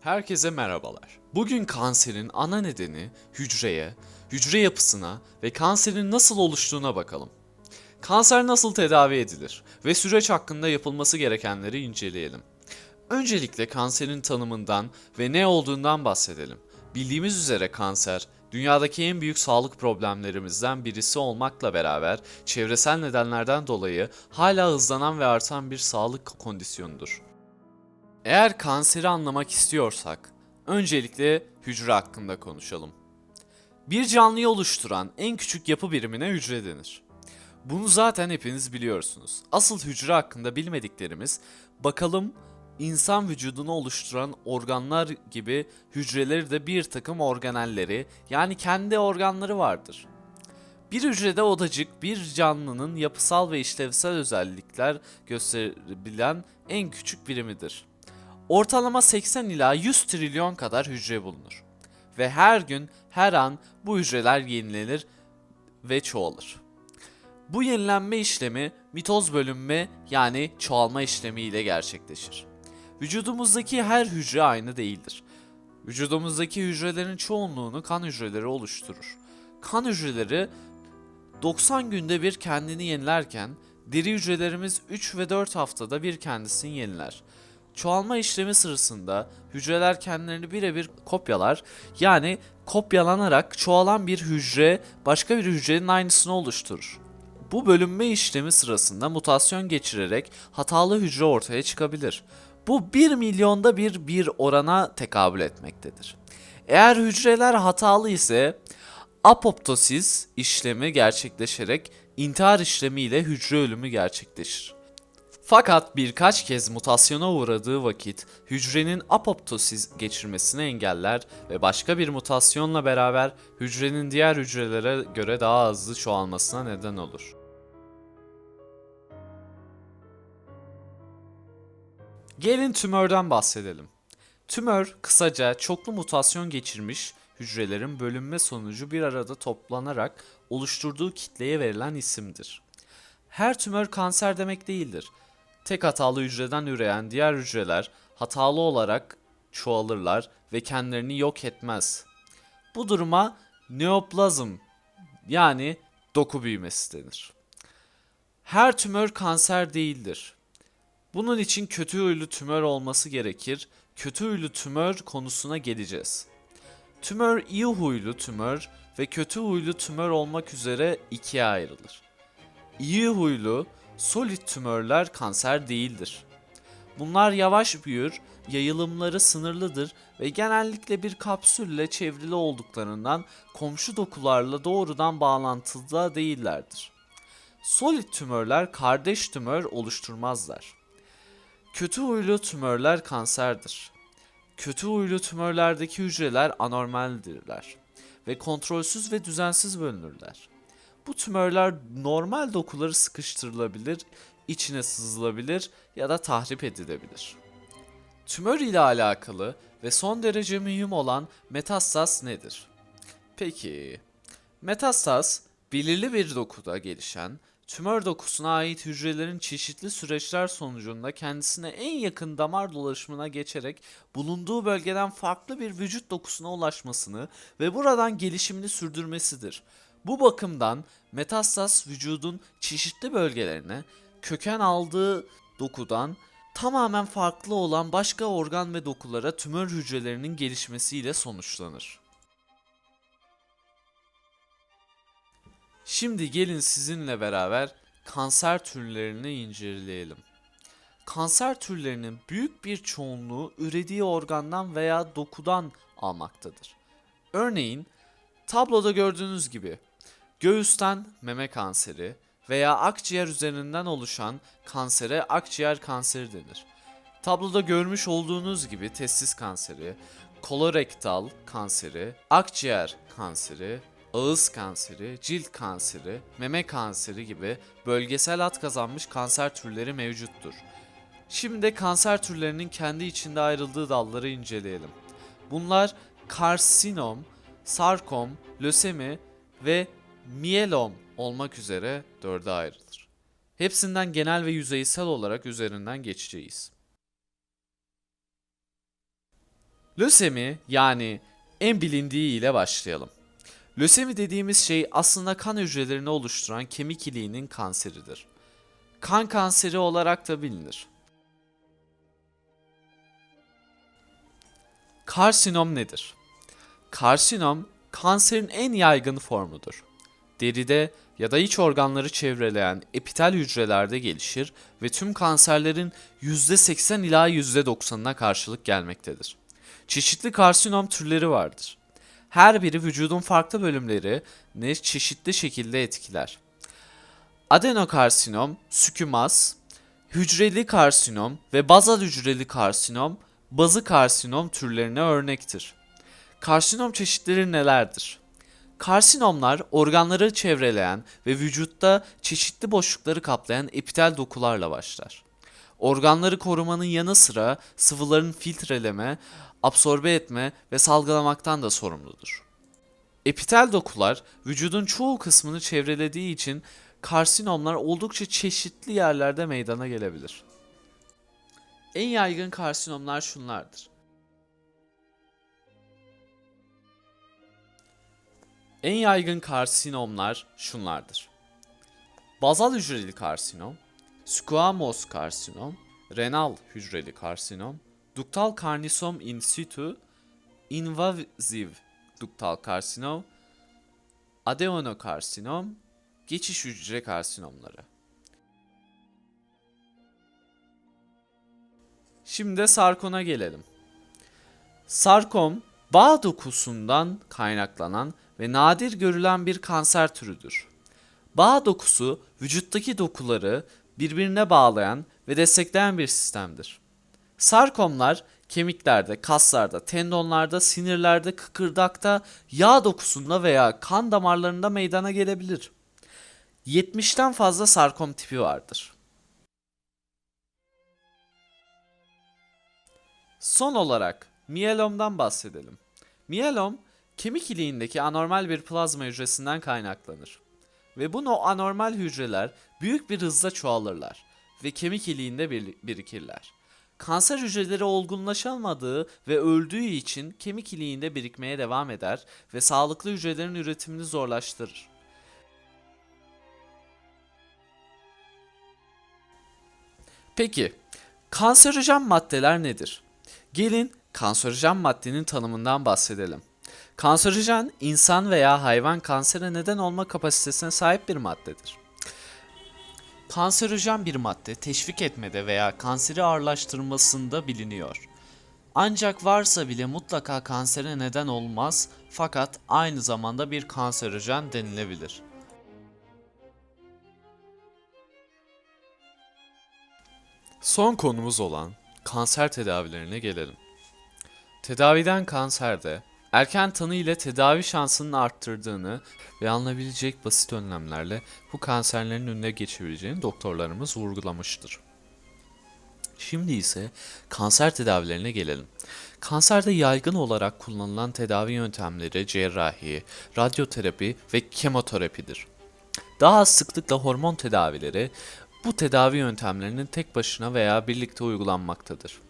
Herkese merhabalar. Bugün kanserin ana nedeni hücreye, hücre yapısına ve kanserin nasıl oluştuğuna bakalım. Kanser nasıl tedavi edilir ve süreç hakkında yapılması gerekenleri inceleyelim. Öncelikle kanserin tanımından ve ne olduğundan bahsedelim. Bildiğimiz üzere kanser, dünyadaki en büyük sağlık problemlerimizden birisi olmakla beraber çevresel nedenlerden dolayı hala hızlanan ve artan bir sağlık kondisyonudur. Eğer kanseri anlamak istiyorsak, öncelikle hücre hakkında konuşalım. Bir canlıyı oluşturan en küçük yapı birimine hücre denir. Bunu zaten hepiniz biliyorsunuz. Asıl hücre hakkında bilmediklerimiz, bakalım insan vücudunu oluşturan organlar gibi hücreleri de bir takım organelleri yani kendi organları vardır. Bir hücrede odacık bir canlının yapısal ve işlevsel özellikler gösterebilen en küçük birimidir. Ortalama 80 ila 100 trilyon kadar hücre bulunur. Ve her gün, her an bu hücreler yenilenir ve çoğalır. Bu yenilenme işlemi mitoz bölünme yani çoğalma işlemi ile gerçekleşir. Vücudumuzdaki her hücre aynı değildir. Vücudumuzdaki hücrelerin çoğunluğunu kan hücreleri oluşturur. Kan hücreleri 90 günde bir kendini yenilerken deri hücrelerimiz 3 ve 4 haftada bir kendisini yeniler. Çoğalma işlemi sırasında hücreler kendilerini birebir kopyalar. Yani kopyalanarak çoğalan bir hücre başka bir hücrenin aynısını oluşturur. Bu bölünme işlemi sırasında mutasyon geçirerek hatalı hücre ortaya çıkabilir. Bu 1 milyonda bir bir orana tekabül etmektedir. Eğer hücreler hatalı ise apoptosis işlemi gerçekleşerek intihar işlemiyle hücre ölümü gerçekleşir. Fakat birkaç kez mutasyona uğradığı vakit hücrenin apoptosis geçirmesini engeller ve başka bir mutasyonla beraber hücrenin diğer hücrelere göre daha hızlı çoğalmasına neden olur. Gelin tümörden bahsedelim. Tümör kısaca çoklu mutasyon geçirmiş hücrelerin bölünme sonucu bir arada toplanarak oluşturduğu kitleye verilen isimdir. Her tümör kanser demek değildir. Tek hatalı hücreden üreyen diğer hücreler hatalı olarak çoğalırlar ve kendilerini yok etmez. Bu duruma neoplazm yani doku büyümesi denir. Her tümör kanser değildir. Bunun için kötü huylu tümör olması gerekir. Kötü huylu tümör konusuna geleceğiz. Tümör iyi huylu tümör ve kötü huylu tümör olmak üzere ikiye ayrılır. İyi huylu, solid tümörler kanser değildir. Bunlar yavaş büyür, yayılımları sınırlıdır ve genellikle bir kapsülle çevrili olduklarından komşu dokularla doğrudan bağlantılı değillerdir. Solid tümörler kardeş tümör oluşturmazlar. Kötü huylu tümörler kanserdir. Kötü huylu tümörlerdeki hücreler anormaldirler ve kontrolsüz ve düzensiz bölünürler. Bu tümörler normal dokuları sıkıştırılabilir, içine sızılabilir ya da tahrip edilebilir. Tümör ile alakalı ve son derece mühim olan metastaz nedir? Peki, metastaz belirli bir dokuda gelişen tümör dokusuna ait hücrelerin çeşitli süreçler sonucunda kendisine en yakın damar dolaşımına geçerek bulunduğu bölgeden farklı bir vücut dokusuna ulaşmasını ve buradan gelişimini sürdürmesidir. Bu bakımdan metastaz vücudun çeşitli bölgelerine köken aldığı dokudan tamamen farklı olan başka organ ve dokulara tümör hücrelerinin gelişmesiyle sonuçlanır. Şimdi gelin sizinle beraber kanser türlerini inceleyelim. Kanser türlerinin büyük bir çoğunluğu ürediği organdan veya dokudan almaktadır. Örneğin tabloda gördüğünüz gibi göğüsten meme kanseri veya akciğer üzerinden oluşan kansere akciğer kanseri denir. Tabloda görmüş olduğunuz gibi testis kanseri, kolorektal kanseri, akciğer kanseri, ağız kanseri, cilt kanseri, meme kanseri gibi bölgesel ad kazanmış kanser türleri mevcuttur. Şimdi de kanser türlerinin kendi içinde ayrıldığı dalları inceleyelim. Bunlar karsinom, sarkom, lösemi ve miyelom olmak üzere dörde ayrılır. Hepsinden genel ve yüzeysel olarak üzerinden geçeceğiz. Lösemi yani en bilindiği ile başlayalım. Lösemi dediğimiz şey aslında kan hücrelerini oluşturan kemik iliğinin kanseridir. Kan kanseri olarak da bilinir. Karsinom nedir? Karsinom kanserin en yaygın formudur. Deride ya da iç organları çevreleyen epitel hücrelerde gelişir ve tüm kanserlerin %80 ila %90'ına karşılık gelmektedir. Çeşitli karsinom türleri vardır. Her biri vücudun farklı bölümleri ne çeşitli şekilde etkiler. Adenokarsinom, sükümas, hücreli karsinom ve bazal hücreli karsinom, bazı karsinom türlerine örnektir. Karsinom çeşitleri nelerdir? Karsinomlar organları çevreleyen ve vücutta çeşitli boşlukları kaplayan epitel dokularla başlar. Organları korumanın yanı sıra sıvıların filtreleme, absorbe etme ve salgılamaktan da sorumludur. Epitel dokular vücudun çoğu kısmını çevrelediği için karsinomlar oldukça çeşitli yerlerde meydana gelebilir. En yaygın karsinomlar şunlardır. En yaygın karsinomlar şunlardır. Bazal hücreli karsinom, squamous karsinom, renal hücreli karsinom, duktal karnisom in situ, invasive duktal karsinom, adenokarsinom, geçiş hücre karsinomları. Şimdi de sarkona gelelim. Sarkom, bağ dokusundan kaynaklanan ve nadir görülen bir kanser türüdür. Bağ dokusu vücuttaki dokuları birbirine bağlayan ve destekleyen bir sistemdir. Sarkomlar kemiklerde, kaslarda, tendonlarda, sinirlerde, kıkırdakta, yağ dokusunda veya kan damarlarında meydana gelebilir. 70'ten fazla sarkom tipi vardır. Son olarak miyelomdan bahsedelim. Miyelom, kemik iliğindeki anormal bir plazma hücresinden kaynaklanır. Ve bu anormal hücreler büyük bir hızla çoğalırlar ve kemik iliğinde bir- birikirler. Kanser hücreleri olgunlaşamadığı ve öldüğü için kemik iliğinde birikmeye devam eder ve sağlıklı hücrelerin üretimini zorlaştırır. Peki, kanserojen maddeler nedir? Gelin kanserojen maddenin tanımından bahsedelim. Kanserojen insan veya hayvan kansere neden olma kapasitesine sahip bir maddedir. Kanserojen bir madde teşvik etmede veya kanseri ağırlaştırmasında biliniyor. Ancak varsa bile mutlaka kansere neden olmaz fakat aynı zamanda bir kanserojen denilebilir. Son konumuz olan kanser tedavilerine gelelim. Tedaviden kanserde erken tanı ile tedavi şansının arttırdığını ve alınabilecek basit önlemlerle bu kanserlerin önüne geçebileceğini doktorlarımız vurgulamıştır. Şimdi ise kanser tedavilerine gelelim. Kanserde yaygın olarak kullanılan tedavi yöntemleri cerrahi, radyoterapi ve kemoterapidir. Daha sıklıkla hormon tedavileri bu tedavi yöntemlerinin tek başına veya birlikte uygulanmaktadır.